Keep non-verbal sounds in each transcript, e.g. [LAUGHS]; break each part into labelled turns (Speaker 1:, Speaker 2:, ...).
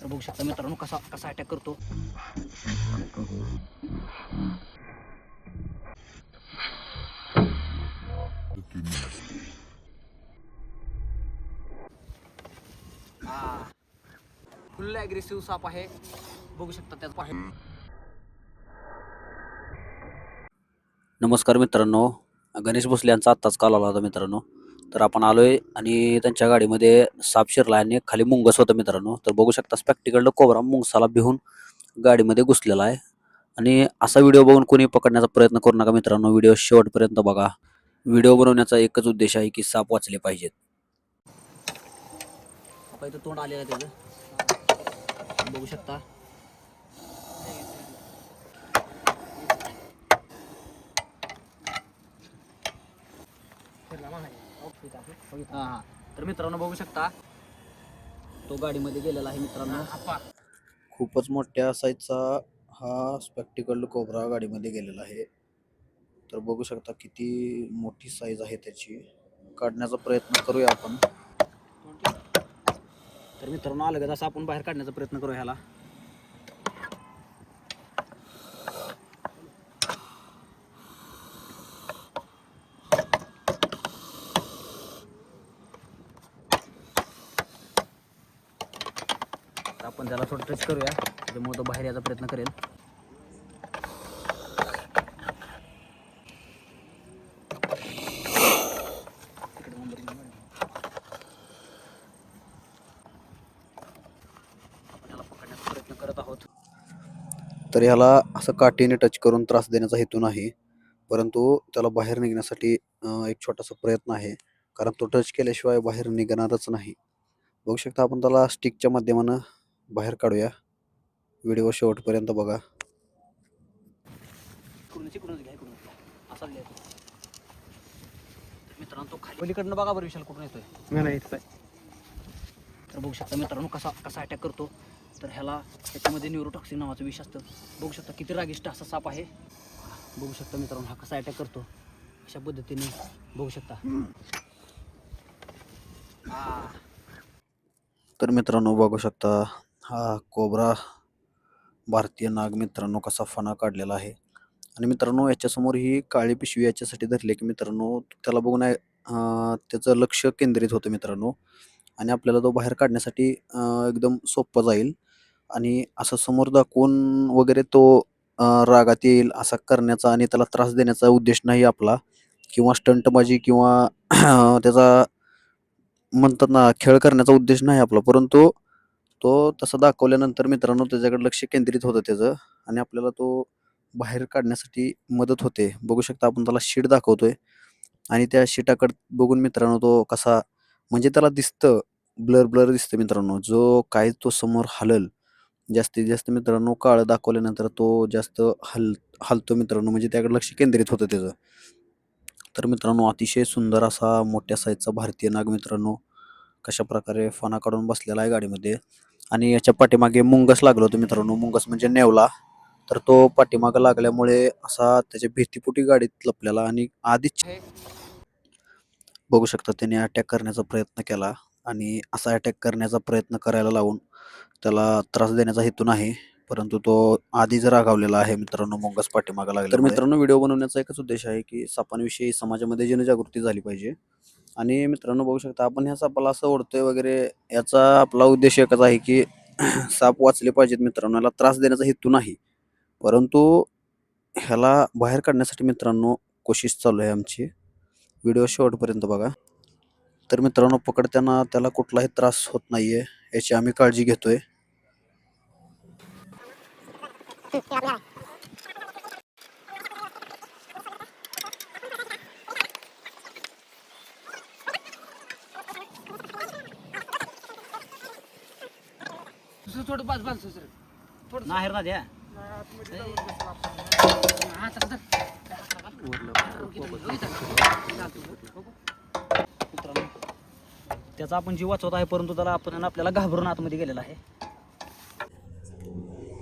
Speaker 1: तर बघू शकता मित्रांनो कसा कसा अटॅक करतो. फुल ॲग्रेसिव्ह साप आहे. बघू शकता त्याच पाहिजे नमस्कार मित्रांनो. गणेश भोसले यांचा आत्ताच काल आला होता मित्रांनो. तर आपण आलोय आणि त्यांच्या गाडीमध्ये साप शिरला आणि खाली मुंगस होतं मित्रांनो. तर बघू शकता स्पॅक्टिकलला कोबरा मुंगसाला भिवून गाडीमध्ये घुसलेला आहे. आणि असा व्हिडिओ बघून कोणी पकडण्याचा प्रयत्न करू नका मित्रांनो. व्हिडिओ शेवटपर्यंत बघा. व्हिडिओ बनवण्याचा एकच उद्देश आहे की साप वाचले पाहिजेत. इथं तोंड आलेलं आहे त्याचं. बघू शकता. हा हा. तर मित्रांनो बघू शकता तो गाडीमध्ये गेलेला आहे मित्रांनो.
Speaker 2: खूपच मोठ्या साईजचा हा स्पेक्टिकल्ड कोबरा गाडीमध्ये गेलेला आहे. तर बघू शकता किती मोठी साईज आहे त्याची. काढण्याचा प्रयत्न करूया आपण.
Speaker 1: तर मित्रांनो आलं का असं आपण बाहेर काढण्याचा प्रयत्न करू ह्याला. पण त्याला थोडं टच करूया. त्याच्यामुळे तो बाहेर यायचा प्रयत्न करेल.
Speaker 2: तर ह्याला असं काठीने टच करून त्रास देण्याचा हेतू नाही. परंतु त्याला बाहेर निघण्यासाठी एक छोटासा प्रयत्न आहे. कारण तो टच केल्याशिवाय बाहेर निघणारच नाही. बघू शकता आपण त्याला स्टिकच्या माध्यमानं बाहेर काढूया. व्हिडिओ शेवटपर्यंत बघा.
Speaker 1: मित्रांनो तो खाली पलीकडनं बघा बरं विशाल कुठून येतोय. तर बघू शकता मित्रांनो कसा कसा अटॅक करतो. तर ह्याला त्याच्यामध्ये न्यूरोटॉक्सिन नावाचं विष असतं. बघू शकता किती रागिष्ट असा साप आहे. बघू शकता मित्रांनो हा कसा अटॅक करतो. अशा पद्धतीने बघू शकता. आ,
Speaker 2: तर मित्रांनो बघू शकता हा कोबरा भारतीय नाग मित्रांनो कसा फणा काढलेला आहे. आणि मित्रांनो याच्यासमोर ही काळी पिशवी याच्यासाठी धरली की मित्रांनो त्याला बघून त्याचं लक्ष केंद्रित होतं मित्रांनो. आणि आपल्याला तो बाहेर काढण्यासाठी एकदम सोपं जाईल. आणि असं समोर दाखवून वगैरे तो रागात येईल असा करण्याचा आणि त्याला त्रास देण्याचा उद्देश नाही आपला. किंवा स्टंटबाजी किंवा त्याचा म्हणतात ना खेळ करण्याचा उद्देश नाही आपला. परंतु तो तसं दाखवल्यानंतर मित्रांनो त्याच्याकडे लक्ष केंद्रित होतं त्याचं आणि आपल्याला तो बाहेर काढण्यासाठी मदत होते. बघू शकता आपण त्याला शीट दाखवतोय आणि त्या शीटाकड बघून मित्रांनो तो कसा म्हणजे त्याला दिसतं ब्लर ब्लर दिसतं मित्रांनो. जो काय तो समोर हलल जास्तीत जास्त मित्रांनो काळं दाखवल्यानंतर तो जास्त हल हलतो मित्रांनो. म्हणजे त्याकडे लक्ष केंद्रित होतं त्याचं. तर मित्रांनो अतिशय सुंदर असा मोठ्या साईजचा भारतीय नाग मित्रांनो कशा प्रकारे फणा काढून बसलेला आहे गाडीमध्ये. आणि याच्या पाठीमागे मुंगस लागलं होतं मित्रांनो. मुंगस म्हणजे नेवला. तर तो पाठीमागं लागल्यामुळे असा त्याच्या भीतीपोटी गाडीत लपलेला आणि आधीच बघू शकता त्याने अटॅक करण्याचा प्रयत्न केला आणि असा अटॅक करण्याचा प्रयत्न करायला लावून त्याला त्रास देण्याचा हेतू नाही परंतु तो आधीच रागावलेला आहे मित्रांनो मुंगस पाठीमागं लागला तर मित्रांनो व्हिडिओ बनवण्याचा एकच उद्देश आहे की सापांविषयी समाजामध्ये जनजागृती झाली पाहिजे. आणि मित्रांनो बघू शकता आपण ह्या सापाला असं ओढतोय वगैरे याचा आपला उद्देश एकच आहे की [CLEARS THROAT] साप वाचले पाहिजेत मित्रांनो याला त्रास देण्याचा हेतू नाही. परंतु ह्याला बाहेर काढण्यासाठी मित्रांनो कोशिश चालू आहे आमची. व्हिडिओ शेवटपर्यंत बघा. तर मित्रांनो पकडताना त्याला कुठलाही त्रास होत नाहीये याची आम्ही काळजी घेतोय. [LAUGHS]
Speaker 1: दुसरं थोडं बाज बाज दुसरं थोडं नाही ना द्या. हा, चला, त्याचा आपण जीव वाचवत आहे परंतु त्याला आपण आपल्याला घाबरून आतमध्ये गेलेला आहे.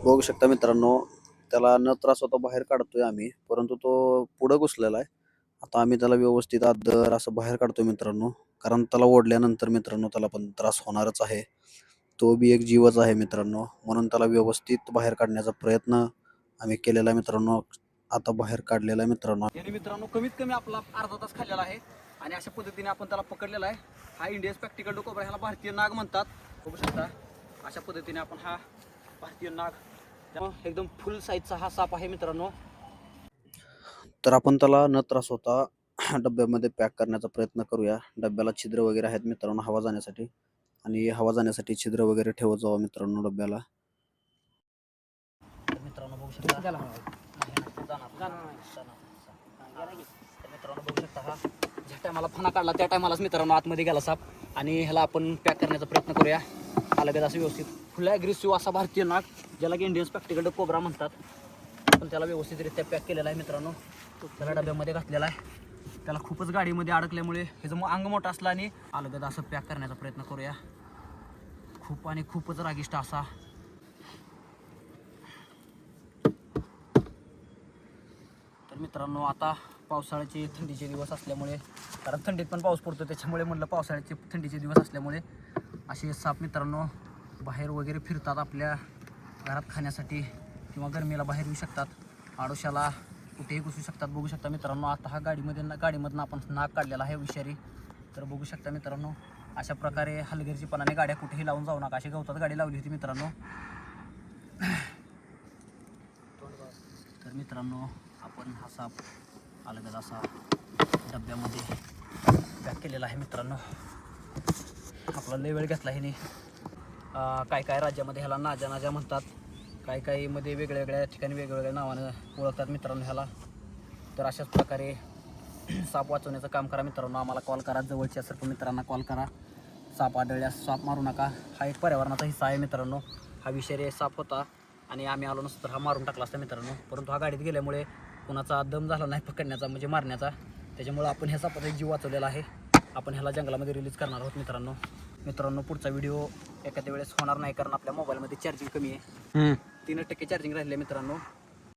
Speaker 2: बघू शकता मित्रांनो त्याला न त्रास होता बाहेर काढतोय आम्ही परंतु तो पुढं घुसलेला आहे. आता आम्ही त्याला व्यवस्थित आदर असं बाहेर काढतोय मित्रांनो कारण त्याला ओढल्यानंतर मित्रांनो त्याला पण त्रास होणारच आहे. तो बी एक जीवच आहे मित्रांनो. म्हणून त्याला व्यवस्थित बाहेर काढण्याचा प्रयत्न आम्ही केलेला आहे मित्रांनो. आता बाहेर काढलेला आहे मित्रांनो.
Speaker 1: याने मित्रांनो कमीत कमी आपला अर्धा तास खाल्लेला आहे. आणि अशा पद्धतीने आपण त्याला पकडलेला आहे. हा इंडिया स्पॅक्टिकल कोबरा ह्याला भारतीय नाग म्हणतात. बघू शकता अशा पद्धतीने आपण हा भारतीय नाग एकदम फुल साईजचा हा साप आहे मित्रांनो.
Speaker 2: तर आपण त्याला न त्रास होता डब्यामध्ये पॅक करण्याचा प्रयत्न करूया. डब्याला छिद्र वगैरे आहेत मित्रांनो हवा जाण्यासाठी. आणि हवा जाण्यासाठी छिद्र वगैरे ठेवत जावं मित्रांनो डब्याला.
Speaker 1: तर मित्रांनो बघू शकता. मित्रांनो बघू शकता हा ज्या टायमाला फणा काढला त्या टायमालाच मित्रांनो आतमध्ये गेला साप. आणि ह्याला आपण पॅक करण्याचा प्रयत्न करूया. अलगद असं व्यवस्थित. फुल ॲग्रेसिव्ह असा भारतीय नाग ज्याला की इंडियन स्पॅक्टिकल कोबरा म्हणतात. पण त्याला व्यवस्थितरित्या पॅक केलेला आहे मित्रांनो. त्याला डब्यामध्ये घातलेला आहे. त्याला खूपच गाडीमध्ये अडकल्यामुळे ह्याचं मग अंग मोठं असलं आणि अलगद असं पॅक करण्याचा प्रयत्न करूया. खूप आणि खूपच रागिष्ट असा. तर मित्रांनो आता पावसाळ्याचे थंडीचे दिवस असल्यामुळे कारण थंडीत पण पाऊस पडतो त्याच्यामुळे म्हटलं पावसाळ्याचे थंडीचे दिवस असल्यामुळे असे साप मित्रांनो बाहेर वगैरे फिरतात आपल्या घरात खाण्यासाठी किंवा गरमीला बाहेर येऊ शकतात. आडोशाला कुठेही घुसू शकतात. बघू शकता मित्रांनो आता हा गाडीमध्ये ना गाडीमधनं आपण नाक काढलेला आहे विषारी. तर बघू शकता मित्रांनो अशा प्रकारे हलगर्जीपणाने गाड्या कुठेही लावून जाऊ नका. अशी गवतात गाडी लावली होती मित्रांनो. तर मित्रांनो आपण हा साप अलगद असा डब्यामध्ये पॅक केलेला आहे मित्रांनो. आपला लय वेळ घेतला ह्याने काय काय राज्यामध्ये ह्याला नाजा नाजा म्हणतात. काय काही मध्ये वेगळ्या वेगळ्या ठिकाणी वेगवेगळ्या नावानं ओळखतात मित्रांनो ह्याला. तर अशाच प्रकारे साप वाचवण्याचं काम करा मित्रांनो. आम्हाला कॉल करा जवळच्या सर्व मित्रांना कॉल करा. साप आढळल्यास साप मारू नका. हा एक पर्यावरणाचा हिस्सा आहे मित्रांनो. हा विषारी साप होता आणि आम्ही आलो नसतो तर हा मारून टाकला असता मित्रांनो. परंतु हा गाडीत गेल्यामुळे कुणाचा दम झाला नाही पकडण्याचा म्हणजे मारण्याचा. त्याच्यामुळे आपण ह्या सापाचा जीव वाचवलेला आहे. आपण ह्याला जंगलामध्ये रिलीज करणार आहोत मित्रांनो. मित्रांनो पुढचा व्हिडिओ एखाद्या वेळेस होणार नाही कारण आपल्या मोबाईलमध्ये चार्जिंग कमी आहे. तीन टक्के चार्जिंग राहिले मित्रांनो.